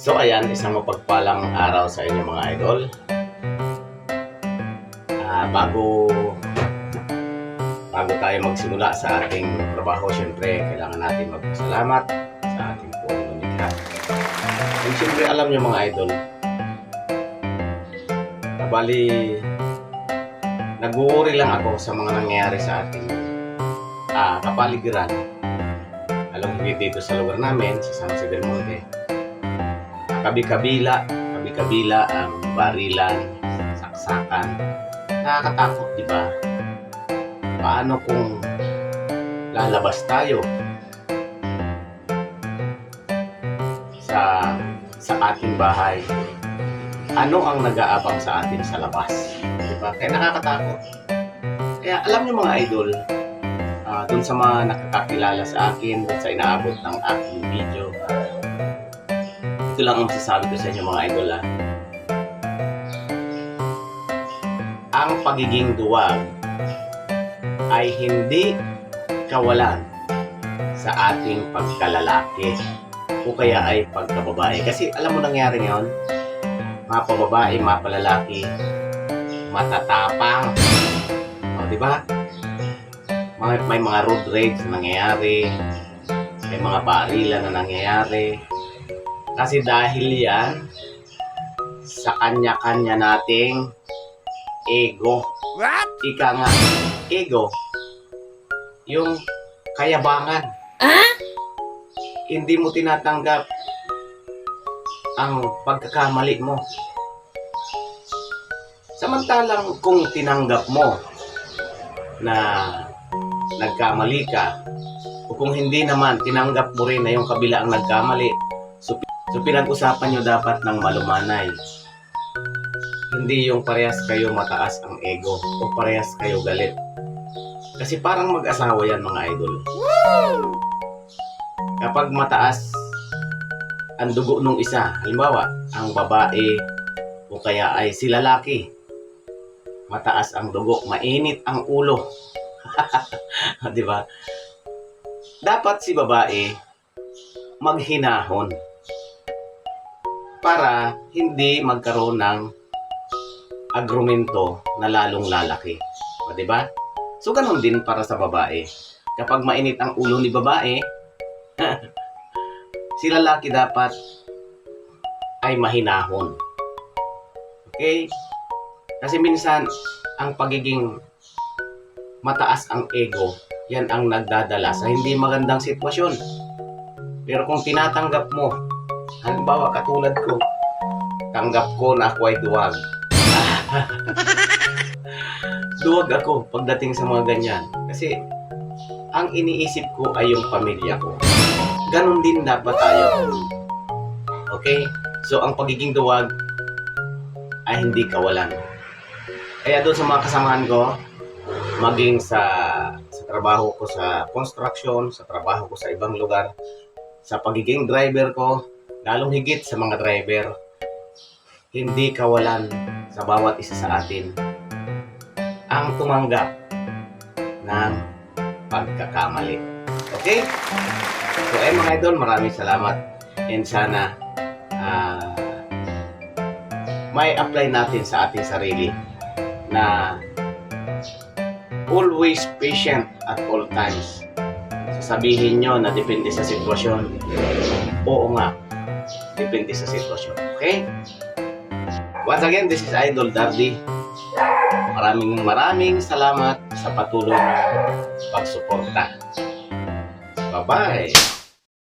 So ayan, isang mapagpalang araw sa inyo mga idol. Ah, bago bago tayo magsimula sa ating trabaho, syempre kailangan natin magpasalamat sa ating buong lumikha. And syempre alam niyo mga idol, bali nag-uuri lang ako sa mga nangyayari sa ating ah, kapaligiran. Alam mo dito sa lugar namin, sa San del Monte kabi-kabila, kabi-kabila ang barilan, saksakan. Nakakatakot, di ba? Paano kung lalabas tayo sa sa ating bahay? Ano ang nag-aabang sa atin sa labas? Di ba? Kaya nakakatakot. Kaya alam niyo mga idol, ah, dun sa mga nakakakilala sa akin, dun sa inaabot ng aking video, ito lang ang masasabi ko sa inyo mga idol ah. Ang pagiging duwag ay hindi kawalan sa ating pagkalalaki o kaya ay pagkababae. Kasi alam mo nangyari ngayon, mga pababae, mga palalaki, matatapang. O, di ba? May, may mga road rage na nangyayari, may mga barilan na nangyayari, kasi dahil yan sa kanya-kanya nating ego. What? Ika nga, ego. Yung kayabangan. Hindi mo tinatanggap ang pagkakamali mo. Samantalang kung tinanggap mo na nagkamali ka, o kung hindi naman, tinanggap mo rin na yung kabila ang nagkamali, So pinag-usapan nyo dapat ng malumanay. Hindi yung parehas kayo mataas ang ego o parehas kayo galit. Kasi parang mag-asawa yan mga idol. Kapag mataas ang dugo nung isa, halimbawa, ang babae o kaya ay si lalaki, mataas ang dugo, mainit ang ulo. Di ba? Dapat si babae maghinahon para hindi magkaroon ng agrumento na lalong lalaki. O, di ba? So, ganun din para sa babae. Kapag mainit ang ulo ni babae, si lalaki dapat ay mahinahon. Okay? Kasi minsan, ang pagiging mataas ang ego, yan ang nagdadala sa hindi magandang sitwasyon. Pero kung tinatanggap mo Halimbawa, katulad ko, tanggap ko na ako ay duwag. duwag ako pagdating sa mga ganyan. Kasi, ang iniisip ko ay yung pamilya ko. Ganon din dapat tayo. Okay? So, ang pagiging duwag ay hindi kawalan. Kaya doon sa mga kasamahan ko, maging sa sa trabaho ko sa construction, sa trabaho ko sa ibang lugar, sa pagiging driver ko, lalong higit sa mga driver, hindi kawalan sa bawat isa sa atin ang tumanggap ng pagkakamali. Okay? So, eh mga idol, maraming salamat and sana ah, may apply natin sa ating sarili na always patient at all times. Sasabihin nyo na depende sa sitwasyon. Oo nga, depende sa sitwasyon. Okay? Once again, this is Idol Dardy. Maraming maraming salamat sa patuloy na pagsuporta. Bye-bye!